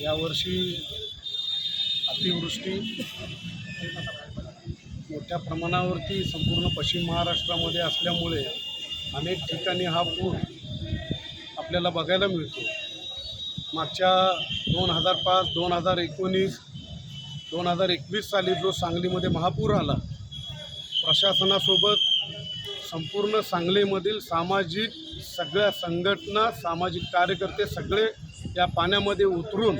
यावर्षी अतिवृष्टी मोठ्या प्रमाणावरती संपूर्ण पश्चिम महाराष्ट्रामध्ये असल्यामुळे अनेक ठिकाणी हा पूर आपल्याला बघायला मिळतो. मागच्या दोन हजार पाच दोन हजार एकोणीस दोन हजार एकवीस साली जो सांगलीमध्ये महापूर आला प्रशासनासोबत संपूर्ण सांगलीमधील सामाजिक सगळ्या संघटना सामाजिक कार्यकर्ते सगळे या पाण्यामध्ये उतरून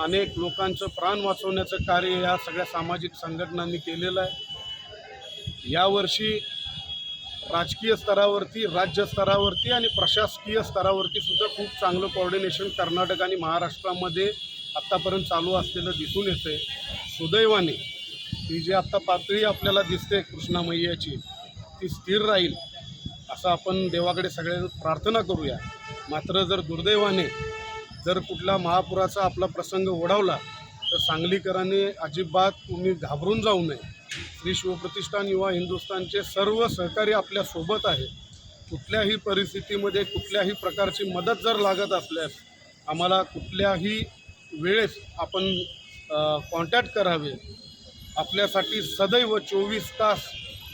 अनेक लोकांचं प्राण वाचवण्याचं कार्य या सगळ्या सामाजिक संघटनांनी केलेलं आहे. यावर्षी राजकीय स्तरावरती राज्य स्तरावरती आणि प्रशासकीय स्तरावरती सुद्धा खूप चांगलं कोऑर्डिनेशन कर्नाटक आणि महाराष्ट्रामध्ये आत्तापर्यंत चालू असलेलं दिसून येते सुदैवाने ही जी आत्ता पातळी आपल्याला दिसते कृष्णा मैयाची ती स्थिर राहील. असं आपण देवाकडे सगळे प्रार्थना करूया. मात्र जर दुर्दैवाने जर कुठला महापुराचा आपला प्रसंग ओढावला तर सांगलीकरांनी अजिबात तुम्ही घाबरून जाऊ नये. श्री शिवप्रतिष्ठान युवा हिंदुस्थानचे सर्व सहकारी आपल्यासोबत आहे कुठल्याही परिस्थितीमध्ये कुठल्याही प्रकारची मदत जर लागत असल्यास आम्हाला कुठल्याही वेळेस आपण कॉन्टॅक्ट करावे. आपल्यासाठी सदैव चोवीस तास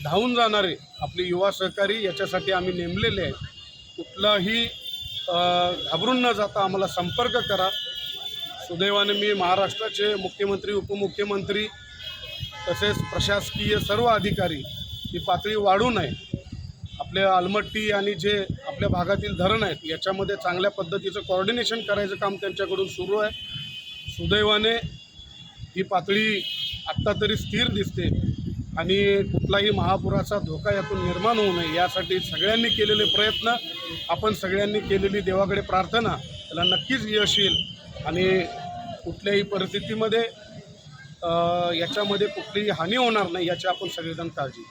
धावून जाणारे आपले युवा सहकारी याच्यासाठी आम्ही नेमलेले आहेत. कुठलाही घाबरून न जाता आम्हाला संपर्क करा. सुदैवाने मी महाराष्ट्राचे मुख्यमंत्री उपमुख्यमंत्री तसेच प्रशासकीय सर्व अधिकारी ही पातळी वाढू नये. आपल्या आलमट्टी आणि जे आपल्या भागातील धरण आहेत याच्यामध्ये चांगल्या पद्धतीचं कोऑर्डिनेशन करायचं काम त्यांच्याकडून सुरू आहे. सुदैवाने ही पातळी आत्ता तरी स्थिर दिसते. आणि कुठलाही महापुराचा धोका यातून निर्माण होऊ नये यासाठी सगळ्यांनी केलेले प्रयत्न आपण सगळ्यांनी केलेली देवाकडे प्रार्थना त्याला नक्कीच यश येईल. आणि कुठल्याही परिस्थितीमध्ये याच्यामध्ये कुठलीही हानी होणार नाही याची आपण सगळेजण काळजी